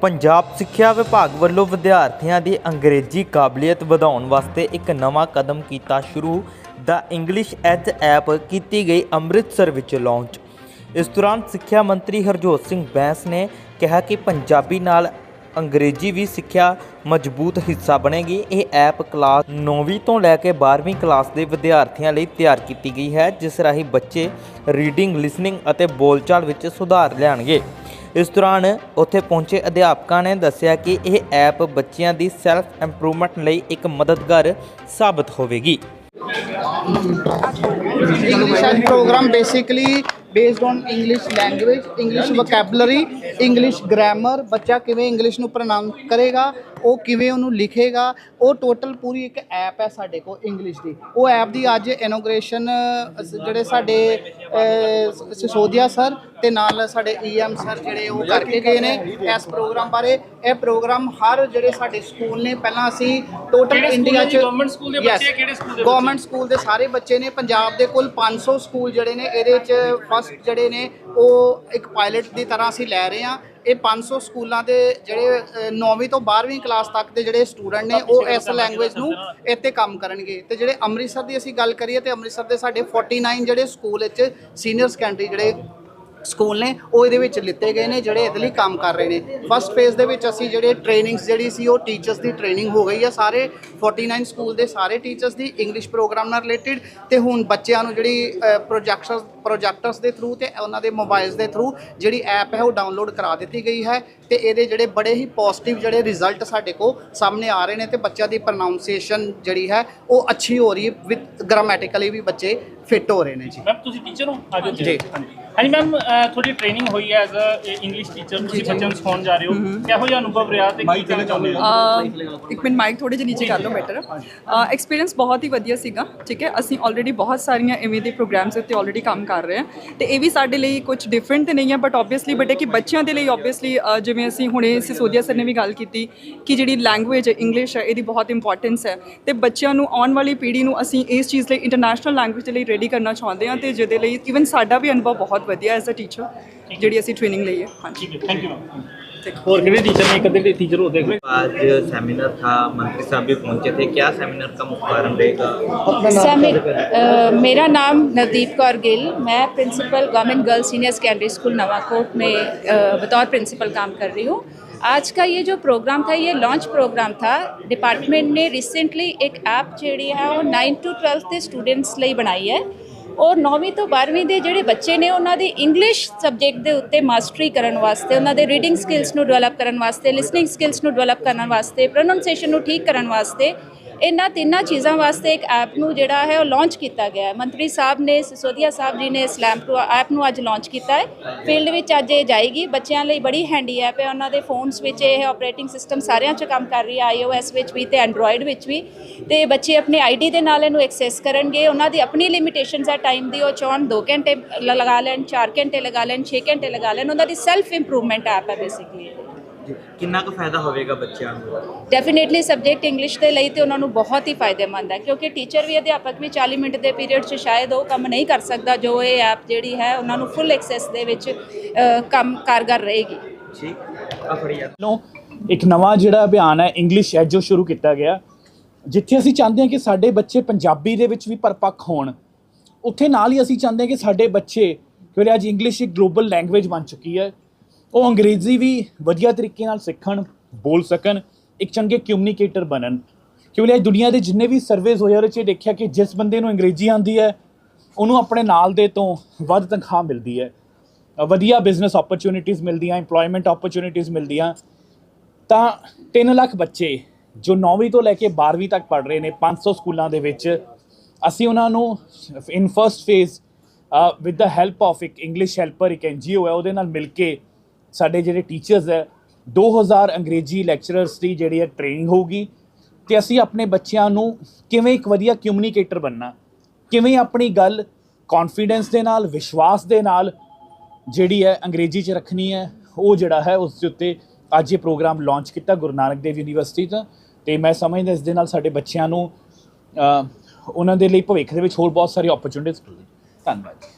ਪੰਜਾਬ ਸਿੱਖਿਆ ਵਿਭਾਗ ਵੱਲੋਂ ਵਿਦਿਆਰਥੀਆਂ ਦੀ ਅੰਗਰੇਜ਼ੀ ਕਾਬਲੀਅਤ ਵਧਾਉਣ ਵਾਸਤੇ ਇੱਕ ਨਵਾਂ ਕਦਮ ਕੀਤਾ ਸ਼ੁਰੂ। ਦਾ ਇੰਗਲਿਸ਼ ਐਜ ਐਪ ਕੀਤੀ ਗਈ ਅੰਮ੍ਰਿਤਸਰ ਵਿੱਚ ਲਾਂਚ ਇਸ ਦੌਰਾਨ ਸਿੱਖਿਆ ਮੰਤਰੀ ਹਰਜੋਤ ਸਿੰਘ ਬੈਂਸ ਨੇ ਕਿਹਾ ਕਿ ਪੰਜਾਬੀ ਨਾਲ ਅੰਗਰੇਜ਼ੀ ਵੀ ਸਿੱਖਿਆ ਮਜ਼ਬੂਤ ਹਿੱਸਾ ਬਣੇਗੀ। ਇਹ ਐਪ ਕਲਾਸ 9ਵੀਂ ਤੋਂ ਲੈ ਕੇ 12ਵੀਂ ਕਲਾਸ ਦੇ ਵਿਦਿਆਰਥੀਆਂ ਲਈ ਤਿਆਰ ਕੀਤੀ ਗਈ ਹੈ, ਜਿਸ ਰਾਹੀਂ ਬੱਚੇ ਰੀਡਿੰਗ, ਲਿਸਨਿੰਗ ਅਤੇ ਬੋਲਚਾਲ ਵਿੱਚ ਸੁਧਾਰ ਲਿਆਣਗੇ ਇਸ ਦੌਰਾਨ ਉੱਥੇ ਪਹੁੰਚੇ ਅਧਿਆਪਕਾਂ ਨੇ ਦੱਸਿਆ ਕਿ ਇਹ ਐਪ ਬੱਚਿਆਂ ਦੀ ਸੈਲਫ ਇੰਪਰੂਵਮੈਂਟ ਲਈ ਇੱਕ ਮਦਦਗਾਰ ਸਾਬਤ ਹੋਵੇਗੀ। English as based on English language, English vocabulary, English grammar ਬੱਚਾ ਕਿਵੇਂ ਇੰਗਲਿਸ਼ ਨੂੰ ਪ੍ਰੋਨਾਂਸ ਕਰੇਗਾ ਉਹ ਕਿਵੇਂ ਉਹਨੂੰ ਲਿਖੇਗਾ ਉਹ ਟੋਟਲ ਪੂਰੀ ਇੱਕ ਐਪ ਹੈ ਸਾਡੇ ਕੋਲ ਇੰਗਲਿਸ਼ ਦੀ ਉਹ ਐਪ ਦੀ ਅੱਜ ਇਨੋਗ੍ਰੇਸ਼ਨ ਜਿਹੜੇ ਸਾਡੇ ਸਿਸੋਦੀਆ ਸਰ ਤੇ ਨਾਲ ਸਾਡੇ ਈਐਮ ਸਰ ਜਿਹੜੇ ਉਹ ਕਰਕੇ ਗਏ ਨੇ ਇਸ ਪ੍ਰੋਗਰਾਮ ਬਾਰੇ ਇਹ ਪ੍ਰੋਗਰਾਮ ਹਰ ਜਿਹੜੇ ਸਾਡੇ ਸਕੂਲ ਨੇ ਪਹਿਲਾਂ ਅਸੀਂ ਟੋਟਲ ਇੰਡੀਆ ਚ? Government ਸਕੂਲ ਦੇ ਬੱਚੇ? ਕਿਹੜੇ ਸਕੂਲ ਦੇ? ਗਵਰਨਮੈਂਟ ਸਕੂਲ ਦੇ ਸਾਰੇ ਬੱਚੇ ਨੇ ਪੰਜਾਬ ਦੇ ਕੁੱਲ 500 ਸਕੂਲ ਜਿਹੜੇ ਨੇ ਇਹਦੇ ਚ ਫਸਟ ਜਿਹੜੇ ਨੇ, ਉਹ ਇੱਕ ਪਾਇਲਟ ਦੀ ਤਰ੍ਹਾਂ ਅਸੀਂ ਲੈ ਰਹੇ ਹਾਂ। ਇਹ 500 ਸਕੂਲਾਂ ਦੇ ਜਿਹੜੇ 9ਵੀਂ ਤੋਂ 12ਵੀਂ ਕਲਾਸ ਤੱਕ ਦੇ ਜਿਹੜੇ ਸਟੂਡੈਂਟ ਨੇ, ਉਹ ਇਸ ਲੈਂਗੁਏਜ ਨੂੰ ਇੱਥੇ ਕੰਮ ਕਰਨਗੇ। ਤੇ ਜਿਹੜੇ ਅੰਮ੍ਰਿਤਸਰ ਦੀ ਅਸੀਂ ਗੱਲ ਕਰੀਏ, ਤੇ ਅੰਮ੍ਰਿਤਸਰ ਦੇ ਸਾਡੇ 49 ਜਿਹੜੇ ਸਕੂਲ ਵਿੱਚ ਸੀਨੀਅਰ ਸੈਕੰਡਰੀ ਜਿਹੜੇ ਸਕੂਲ ਨੇ ਉਹ ਇਹਦੇ ਵਿੱਚ ਲਿੱਤੇ ਗਏ ਨੇ ਜਿਹੜੇ ਇਹਦੇ ਲਈ ਕੰਮ ਕਰ ਰਹੇ ਨੇ। ਫਸਟ ਫੇਜ਼ ਦੇ ਵਿੱਚ ਅਸੀਂ ਜਿਹੜੇ ਟ੍ਰੇਨਿੰਗਸ ਜਿਹੜੀ ਸੀ ਉਹ ਟੀਚਰਸ ਦੀ ਟ੍ਰੇਨਿੰਗ ਹੋ ਗਈ ਆ। ਸਾਰੇ 49 ਸਕੂਲ ਦੇ ਸਾਰੇ ਟੀਚਰਸ ਦੀ ਇੰਗਲਿਸ਼ ਪ੍ਰੋਗਰਾਮ ਨਾਲ ਰਿਲੇਟਡ ਤੇ ਹੁਣ ਬੱਚਿਆਂ ਨੂੰ ਜਿਹੜੀ ਪ੍ਰੋਜੈਕਟਸ ਪ੍ਰੋਜੈਕਟਰਸ ਦੇ ਥਰੂ ਤੇ ਉਹਨਾਂ ਦੇ ਮੋਬਾਈਲਸ ਦੇ ਥਰੂ ਜਿਹੜੀ ਐਪ ਹੈ ਉਹ ਡਾਊਨਲੋਡ ਕਰਾ ਦਿੱਤੀ ਗਈ ਹੈ ਤੇ ਇਹਦੇ ਜਿਹੜੇ ਬੜੇ ਹੀ ਪੋਜ਼ਿਟਿਵ ਜਿਹੜੇ ਰਿਜ਼ਲਟ ਸਾਡੇ ਕੋ ਸਾਹਮਣੇ ਆ ਰਹੇ ਨੇ ਤੇ ਬੱਚਿਆਂ ਦੀ ਪ੍ਰੋਨਾਂਸੀਏਸ਼ਨ ਜਿਹੜੀ ਹੈ ਉਹ ਅੱਛੀ ਹੋ ਰਹੀ ਹੈ ਵਿਦ ਗ੍ਰਾਮੈਟਿਕਲੀ ਵੀ ਬੱਚੇ ਫਿੱਟ ਹੋ ਰਹੇ ਨੇ ਜੀ। ਮੈਮ ਤੁਸੀਂ ਟੀਚਰ ਹੋ? ਆਜੋ ਜੀ। ਹਾਂਜੀ। ਹਾਂਜੀ ਮੈਮ ਤੁਹਾਡੀ ਟ੍ਰੇਨਿੰਗ ਹੋਈ ਹੈ ਐਜ਼ ਅ ਇੰਗਲਿਸ਼ ਟੀਚਰ ਤੁਸੀਂ ਬੱਚਿਆਂ ਨੂੰ ਸਿਖਾਉਣ ਜਾ ਰਹੇ ਹੋ। ਕਿਹੋ ਜਿਹਾ ਅਨੁਭਵ ਰਿਹਾ ਤੇ ਕੀ ਕਹਿਣਾ ਚਾਹੁੰਦੇ ਹੋ? ਅਹ ਇੱਕ ਮਿੰਟ ਮਾਈਕ ਥੋੜੇ ਜਿਹਾ ਨੀਚੇ ਕਰ ਲਓ ਬੈਟਰ ਐਕਸਪੀਰੀਅੰਸ ਬਹੁਤ ਹੀ ਵਧੀਆ ਸੀਗਾ ਠੀਕ ਹੈ? ਅਸੀਂ ਆਲਰੇਡੀ ਬਹੁਤ ਸਾਰੀਆਂ ਐਵੇਂ ਦੇ ਪ੍ਰੋਗਰਾਮਸ ਉੱਤੇ ਆਲਰੇਡੀ ਕੰਮ ਕਰ ਰਹੇ ਹਾਂ। ਤੇ ਇਹ ਵੀ ਸਾਡੇ ਲਈ ਕੁਝ ਡਿਫਰੈਂਟ ਤੇ ਨਹੀਂ ਹੈ ਬਟ ਆਬਵੀਅਸਲੀ ਬਟ ਇਹ ਕਿ ਬੱਚਿਆਂ ਦੇ ਲਈ ਆਬਵੀਅਸਲੀ ਜਿਵੇਂ ਅਸੀਂ ਹੁਣੇ ਸਿਸੋਦੀਆ ਸਰ ਨੇ ਵੀ ਗੱਲ ਕੀਤੀ ਕਿ ਜਿਹੜੀ ਲੈਂਗੁਏਜ ਹੈ ਇੰਗਲਿਸ਼ ਹੈ ਇਹਦੀ ਬਹੁਤ ਇੰਪੋਰਟੈਂਸ ਹੈ। ਤੇ ਬੱਚਿਆਂ ਨੂੰ ਆਉਣ ਵਾਲੀ ਪੀੜ੍ਹੀ ਨੂੰ ਅਸੀਂ ਇਸ ਚੀਜ਼ ਲਈ ਇੰਟਰਨੈਸ਼ਨਲ ਲੈਂਗੁਏਜ ਦੇ ਲਈ ਰੈਡੀ ਕਰਨਾ ਚਾਹੁੰਦੇ ਹਾਂ ਤੇ ਜਿਹਦੇ ਲਈ ਇਵਨ ਸਾਡਾ ਵੀ ਅਨੁਭਵ ਬਹੁਤ ਵਧੀਆ ਐਜ਼ ਅ ਟੀਚਰ ਜਿਹੜੀ ਅਸੀਂ ਟ੍ਰੇਨਿੰਗ ਲਈ ਹੈ ਹਾਂਜੀ ਠੀਕ ਹੈ ਥੈਂਕ ਯੂ ਮੈਮ ਹੋਰ ਕਿਹੜੇ ਟੀਚਰ ਨੇ ਕਦੇ ਦੇ ਟੀਚਰ ਹੋ ਦੇਖ आज सेमिनार था मंत्री साहब भी पहुंचे थे क्या सेमिनार का मुख्य कारण रहेगा सैमिट अ, मेरा नाम नवदीप कौर गिल मैं principal government girls senior secondary school Nawakot में अ, बतौर प्रिंसिपल काम कर रही हूँ आज का ये जो प्रोग्राम था ये लॉन्च प्रोग्राम था डिपार्टमेंट ने रिसेंटली एक ऐप ਜਿਹੜੀ ਹੈ ਉਹ 9 ਟੂ 12 ਦੇ ਸਟੂਡੈਂਟਸ ਲਈ ਬਣਾਈ ਹੈ ਔਰ 9ਵੀਂ ਤੋਂ 12ਵੀਂ ਦੇ ਜਿਹੜੇ ਬੱਚੇ ਨੇ, ਉਹਨਾਂ ਦੀ ਇੰਗਲਿਸ਼ ਸਬਜੈਕਟ ਦੇ ਉੱਤੇ ਮਾਸਟਰੀ ਕਰਨ ਵਾਸਤੇ, ਉਹਨਾਂ ਦੇ ਰੀਡਿੰਗ ਸਕਿੱਲਸ ਨੂੰ ਡਿਵੈਲਪ ਕਰਨ ਵਾਸਤੇ ਲਿਸਨਿੰਗ ਸਕਿੱਲਸ ਨੂੰ ਡਿਵੈਲਪ ਕਰਨ ਵਾਸਤੇ ਪ੍ਰੋਨਾਂਸੀਏਸ਼ਨ ਨੂੰ ਠੀਕ ਕਰਨ ਵਾਸਤੇ ਇਹਨਾਂ ਤਿੰਨਾਂ ਚੀਜ਼ਾਂ ਵਾਸਤੇ ਇੱਕ ਐਪ ਨੂੰ ਜਿਹੜਾ ਹੈ ਉਹ ਲਾਂਚ ਕੀਤਾ ਗਿਆ ਹੈ। ਮੰਤਰੀ ਸਾਹਿਬ ਨੇ, ਸਿਸੋਦੀਆ ਸਾਹਿਬ ਜੀ ਨੇ ਸਲੈਮ ਲੈਂਪ ਐਪ ਨੂੰ ਅੱਜ ਲਾਂਚ ਕੀਤਾ ਹੈ। ਫੀਲਡ ਵਿੱਚ ਅੱਜ ਇਹ ਜਾਏਗੀ। ਬੱਚਿਆਂ ਲਈ ਬੜੀ ਹੈਂਡੀ ਐਪ ਹੈ ਉਹਨਾਂ ਦੇ ਫੋਨਸ ਵਿੱਚ ਇਹ ਆਪਰੇਟਿੰਗ ਸਿਸਟਮ ਸਾਰਿਆਂ 'ਚ ਕੰਮ ਕਰ ਰਹੀ ਹੈ। ਆਈਓਐਸ ਵਿੱਚ ਵੀ ਤੇ ਐਂਡਰੋਇਡ ਵਿੱਚ ਵੀ। ਤੇ ਬੱਚੇ ਆਪਣੇ ਆਈਡੀ ਦੇ ਨਾਲ ਇਹਨੂੰ ਐਕਸੈਸ ਕਰਨਗੇ। ਉਹਨਾਂ ਦੀ ਆਪਣੀ ਲਿਮਿਟੇਸ਼ਨਸ ਹੈ ਟਾਈਮ ਦੀ। ਉਹ ਚਾਹਣ 2 ਘੰਟੇ ਲ- ਲਗਾ ਲੈਣ 4 ਘੰਟੇ ਲਗਾ ਲੈਣ 6 ਘੰਟੇ ਲਗਾ ਲੈਣ। ਉਹਨਾਂ ਦੀ ਸੈਲਫ ਇੰਪਰੂਵਮੈਂਟ ਐਪ ਹੈ ਬੇਸਿਕਲੀ ਕਿੰਨਾ ਕੁ ਫਾਇਦਾ ਹੋਵੇਗਾ ਬੱਚਿਆਂ ਨੂੰ? ਡੈਫੀਨੇਟਲੀ ਸਬਜੈਕਟ ਇੰਗਲਿਸ਼ ਦੇ ਲਈ ਤੇ ਉਹਨਾਂ ਨੂੰ ਬਹੁਤ ਹੀ ਫਾਇਦੇਮੰਦ ਹੈ ਕਿਉਂਕਿ ਟੀਚਰ ਵੀ ਅਧਿਆਪਕ ਵੀ 40 ਮਿੰਟ ਦੇ ਪੀਰੀਅਡ 'ਚ ਸ਼ਾਇਦ ਉਹ ਕੰਮ ਨਹੀਂ ਕਰ ਸਕਦਾ ਜੋ ਇਹ ਐਪ ਜਿਹੜੀ ਹੈ ਉਹਨਾਂ ਨੂੰ ਫੁੱਲ ਐਕਸੈਸ ਦੇ ਵਿੱਚ ਅ, ਕੰਮ ਕਾਰਗਰ ਰਹੇਗੀ। ਠੀਕ ਆ। ਫੜੀਆ ਵੱਲੋਂ ਇੱਕ ਨਵਾਂ ਜਿਹੜਾ ਅਭਿਆਨ ਹੈ ਇੰਗਲਿਸ਼ ਐਜੋ ਸ਼ੁਰੂ ਕੀਤਾ ਗਿਆ। ਜਿੱਥੇ ਅਸੀਂ ਚਾਹੁੰਦੇ ਹਾਂ ਕਿ ਸਾਡੇ ਬੱਚੇ ਪੰਜਾਬੀ ਦੇ ਵਿੱਚ ਵੀ ਪਰਪੱਕ ਹੋਣ ਉੱਥੇ ਨਾਲ ਹੀ ਅਸੀਂ ਚਾਹੁੰਦੇ ਹਾਂ ਕਿ ਸਾਡੇ ਬੱਚੇ ਕਿਉਂਕਿ ਅੱਜ ਇੰਗਲਿਸ਼ ਇੱਕ ਗਲੋਬਲ ਲੈਂਗੁਏਜ ਬਣ ਚੁੱਕੀ ਹੈ। ਉਹ ਅੰਗਰੇਜ਼ੀ ਵੀ ਵਧੀਆ ਤਰੀਕੇ ਨਾਲ ਸਿੱਖਣ, ਬੋਲ ਸਕਣ, ਇੱਕ ਚੰਗੇ ਕਮਿਊਨੀਕੇਟਰ ਬਣਨ। ਕਿਉਂਕਿ ਅੱਜ ਦੁਨੀਆ ਦੇ ਜਿੰਨੇ ਵੀ ਸਰਵੇਸ ਹੋਏ ਉਹਦੇ 'ਚ ਦੇਖਿਆ ਕਿ ਜਿਸ ਬੰਦੇ ਨੂੰ ਅੰਗਰੇਜ਼ੀ ਆਉਂਦੀ ਹੈ, ਉਹਨੂੰ ਆਪਣੇ ਨਾਲ ਦੇ ਤੋਂ ਵੱਧ ਤਨਖਾਹ ਮਿਲਦੀ ਹੈ। ਵਧੀਆ ਬਿਜ਼ਨਸ ਓਪਰਚ्युनिटीज ਮਿਲਦੀਆਂ, EMPLOYMENT ਓਪਰਚ्युनिटीज ਮਿਲਦੀਆਂ। ਤਾਂ 3 ਲੱਖ ਬੱਚੇ, ਜੋ 9ਵੀਂ ਤੋਂ ਲੈ ਕੇ 12ਵੀਂ ਤੱਕ ਪੜ੍ਹ ਰਹੇ ਨੇ 500 ਸਕੂਲਾਂ ਦੇ ਵਿੱਚ, ਅਸੀਂ ਉਹਨਾਂ ਨੂੰ in first phase with the help of ਇੱਕ ਇੰਗਲਿਸ਼ ਹੈਲਪਰ ਇੱਕ ਐਨਜੀਓ ਹੈ, ਉਹਦੇ ਨਾਲ ਮਿਲ ਕੇ ਸਾਡੇ ਜਿਹੜੇ ਟੀਚਰਸ ਹੈ 2000 ਅੰਗਰੇਜ਼ੀ ਲੈਕਚਰਰਸ ਦੀ ਜਿਹੜੀ ਹੈ ਟ੍ਰੇਨਿੰਗ ਹੋਊਗੀ ਤੇ ਅਸੀਂ ਆਪਣੇ ਬੱਚਿਆਂ ਨੂੰ ਕਿਵੇਂ ਇੱਕ ਵਧੀਆ ਕਮਿਊਨੀਕੇਟਰ ਬਣਨਾ, ਕਿਵੇਂ ਆਪਣੀ ਗੱਲ ਕੌਨਫੀਡੈਂਸ ਦੇ ਨਾਲ, ਵਿਸ਼ਵਾਸ ਦੇ ਨਾਲ ਜਿਹੜੀ ਹੈ ਅੰਗਰੇਜ਼ੀ 'ਚ ਰੱਖਣੀ ਹੈ, ਉਹ ਜਿਹੜਾ ਹੈ ਉਸ ਦੇ ਉੱਤੇ ਅੱਜ ਇਹ ਪ੍ਰੋਗਰਾਮ ਲਾਂਚ ਕੀਤਾ ਗੁਰੂ ਨਾਨਕ ਦੇਵ ਯੂਨੀਵਰਸਿਟੀ ਤੋਂ ਤੇ ਮੈਂ ਸਮਝਦਾ ਇਸ ਦੇ ਨਾਲ ਸਾਡੇ ਬੱਚਿਆਂ ਨੂੰ ਉਹਨਾਂ ਦੇ ਲਈ ਭਵਿੱਖ ਦੇ ਵਿੱਚ ਹੋਰ ਬਹੁਤ ਸਾਰੀ ਓਪਰਚੁਨਿਟੀਜ਼ ਮਿਲਣਗੀਆਂ। ਧੰਨਵਾਦ